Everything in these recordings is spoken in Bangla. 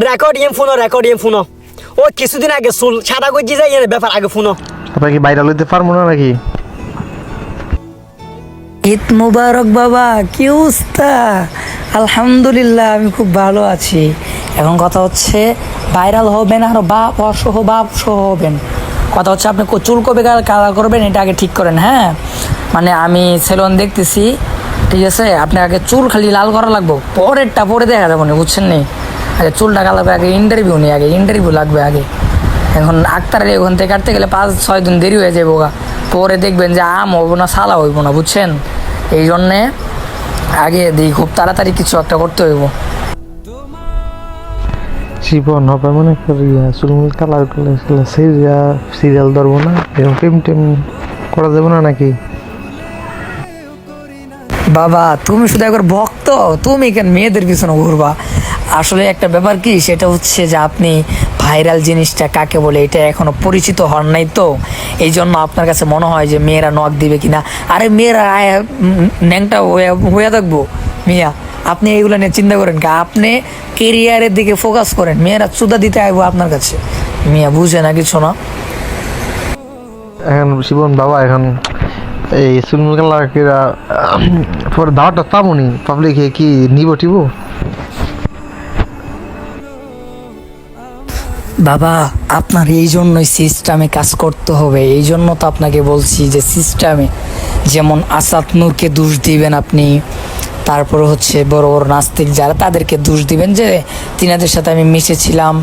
রেকর্ড ইয়ে ফোনো রেকর্ড ইয়ে ফোনো। ও কিছুদিন আগে চুল সাদা করছি যাই এর ব্যাপার আগে ফোনো। আপনার কি বাইরে লইতে পারব না নাকি? ঈদ মুবারক বাবা কি অবস্থা? আলহামদুলিল্লাহ আমি খুব ভালো আছি। এখন কথা হচ্ছে ভাইরাল হবেন আর বাপ অসহ বাপ সহ হবেন। কথা হচ্ছে আপনি কো- চুল কবে কালার করবেন এটা আগে ঠিক করেন হ্যাঁ? মানে আমি সেলুন দেখতেছি ঠিক আছে? আপনি আগে চুল খালি লাল করা লাগবো পরেরটা পরে দেখা যাব না বুঝছেন নি? আগে চুলটা কালাবে আগে ইন্টারভিউ নেই আগে ইন্টারভিউ লাগবে আগে। এখন আক্তারের ওখান থেকে কাটতে গেলে পাঁচ ছয় দিন দেরি হয়ে যাব গা। পরে দেখবেন যে আম হইব না সালা হইব না বুঝছেন? এই জন্যে আগে দিই খুব তাড়াতাড়ি কিছু একটা করতে হইব। জীবন হবে মনে করি চুলমুল কালার করলে সিরিয়াল সিরিয়াল ধরবো না এরকম টেম টেম করা যাবে না নাকি? বাবা তুমি শুধু একবার ভক্ত তুমি কেন মেয়েদের পিছনে ঘুরবা? আসলে একটা ব্যাপার কি, সেটা হচ্ছে যে আপনি ভাইরাল জিনিসটা কাকে বলে, এটা এখনও পরিচিত হন নাই তো। এই জন্য আপনার কাছে মনে হয় যে মেয়েরা নখ দিবে কিনা। আরে মেয়েরা ন্যাংটা হয়ে- থাকব। মিয়া, আপনি এইগুলো নিয়ে চিন্তা করেন কি? আপনি কেরিয়ারের দিকে ফোকাস করেন। মেয়েরা চুদা দিতে আইবো আপনার কাছে। মিয়া, বুঝে না কিছু না। এখন শিবন বাবা, এখন এই কিরা পরে দাওয়াটা পাবনি পাবলিকে কি নিব টিব? বাবা, আপনার এই জন্যই সিস্টেমে কাজ করতে হবে। এই জন্য তো আপনাকে বলছি যে সিস্টেমে যেমন আসাদ নূরকে দোষ দিবেন আপনি, তারপর হচ্ছে বড় বড় নাস্তিক যারা তাদেরকে দোষ দিবেন যে, তিনাদের সাথে আমি মিশেছিলাম।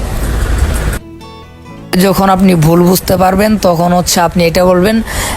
যখন আপনি ভুল বুঝতে পারবেন তখন হচ্ছে আপনি এটা বলবেন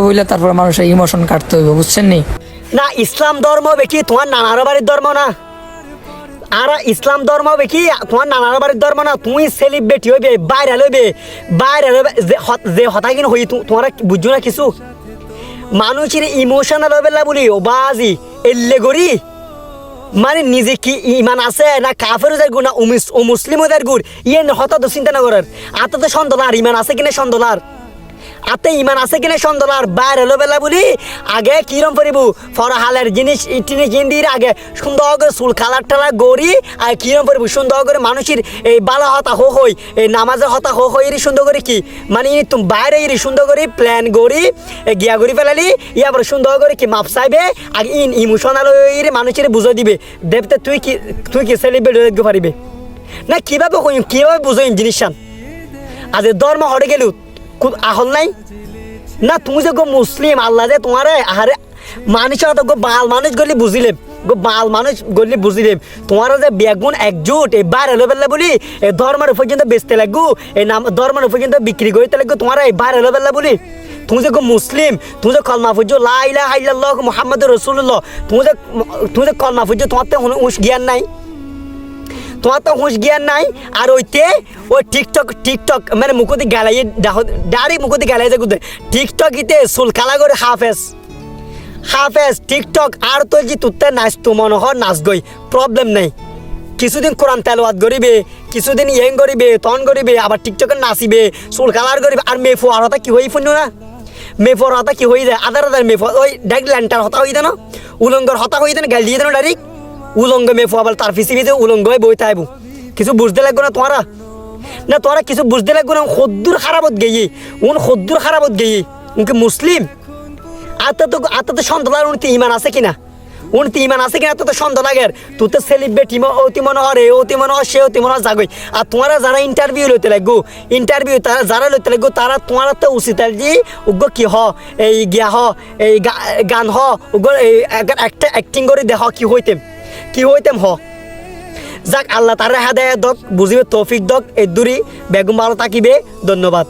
বইলে তারপর মানুষের ইমোশন কাটতে হবে বুঝছেন নি? না, ইসলাম ধর্ম হবে কি তোমার নানার বাড়ির ধর্ম না। আর, ইসলাম ধর্ম হবে কি তোমার নানার বাড়ির ধর্ম না, তুমি সেলিব্রিটি হইবে বাইরে হইবে। বাইরে হইবে, যে হ- যে হতা কিনা হই তোমরা বুঝছ না কিছু? মানুষের ইমোশনাল হবে না বলি ও বাজি এল্লে গরি। মানে নিজে কি ইমান আছে, না কাফের ওদের গুণ, না ও মুসলিম ওদের গুড় ইয়ে হতা তো চিন্তা না করার। আতে তো সন্দেহ ইমান আছে কিনা সন্দেহ আতে ইমান আছে কিনা সন্দেহ আর বাইর হলো বেলা বলি? আগে কিরম পরিব ফরহালের জিনিস, ইটিনি জিন্দির আগে সুন্দর করে চুল কালার টালা গড়ি, আর কিরম পরিব সুন্দর করে মানুষের এই বালা হতা হো হই, এই নামাজের হতা হো হই সুন্দর করে কি? মানে তুমি বাইরে ইরি সুন্দর করে প্ল্যান গড়ি গিয়া গড়ি ফেলালি, ইয়াবার সুন্দর করে কি মাপ চাইবে, আর ইন ইমোশনাল হয়ে মানুষের বুঝো দিবে। দেবতে তুই কি তুই কি সেলিব্রেট হয়ে পারিবে? না, কীভাবে হইম কীভাবে বুঝইম জিনিসটা? আজ ধর্ম হরে গেল আহল নাই? না, তুমি যে গো মুসলিম, আল্লাহ যে তোমার আহারে মানুষ তো গো বাল মানুষ গলি বুঝিলেম, গো বাল মানুষ গলি বুঝিলেম। তোমার যে বেগুন একজুট, এই বার এলো বেলা বলি, এই ধর্মের পর্যন্ত বেচতে লাগবো, এই নাম, ধর্মের পর্যন্ত বিক্রি করতে লাগবো তোমার এই বার এলো বেলা বলি। তুমি যে গো মুসলিম, তুমি যে কলমা ফুজো লাইলা হাইল্লাহ মোহাম্মদ রসুল্লাহ তুমি যে তুমি যে কলমা ফুজো, তোমার তো হুঁশ জ্ঞান নাই। তোমার তো হুঁশ জ্ঞান নাই, আর ওইতে ওই টিকটক টিকটক মানে মুখতি গালাই ডাইরেক্ট মুখতি গালাই যে গুদে টিকটক ইতে চুল কালা করে হাফেজ। হাফেজ, টিকটক, আর তো যে তুতে নাচ তো মনে হয় নাচ গই প্রবলেম নেই। কিছুদিন কোরআন তেলওয়াত করিবে, কিছুদিন ইয়েং করিবে, তন করিবে, আবার টিকটকে নাচিবে, চুল কালার করিবে, আর মেফু আর হতা কি হই ফুন্য না? মেফর হতা কি হয়ে যায়, আদার আদার মেফর ওই ডাইরেক্ট ল্যান্টার হতা হয়ে না উলঙ্গর হতা হয়ে না গাল দিয়ে দেন ডাইরেক্ট। উলঙ্গ মেফু আবার তার ফিসি ফিসে উলঙ্গ হয়ে বইতে আইবো। কিছু বুঝতে লাগবে না তোমরা? না, তোরা কিছু বুঝতে লাগবে না, সদ্দুর খারাপত গেয়ে, উন সদ্দুর খারাপত গেয়ে উনকে মুসলিম? আত্মা তো আত্মা তো সন্তান উনি ইমান আছে কিনা? উনি ইমান আছে কিনা তো তো সন্দেহ লাগে তুই তো সেলিব্রিটি অতি মনে হরে অতি মনে হর সে, অতি মনে হর জাগই। আর তোমারা যারা ইন্টারভিউ লইতে লাগবো ইন্টারভিউ তারা যারা লইতে লাগবো, তারা তোমার তো উচিত আর যে উগ্র কি হ, এই গিয়া হ, এই গান হ উগ্র এই একটা অ্যাক্টিং করে দেখ কি হইতেম কি হইতাম হ? যাক, আল্লাহ তারা হেদায়ত দক, বুঝিবে তৌফিক দক এই দূরি বেগম ভালো থাকিবে, ধন্যবাদ।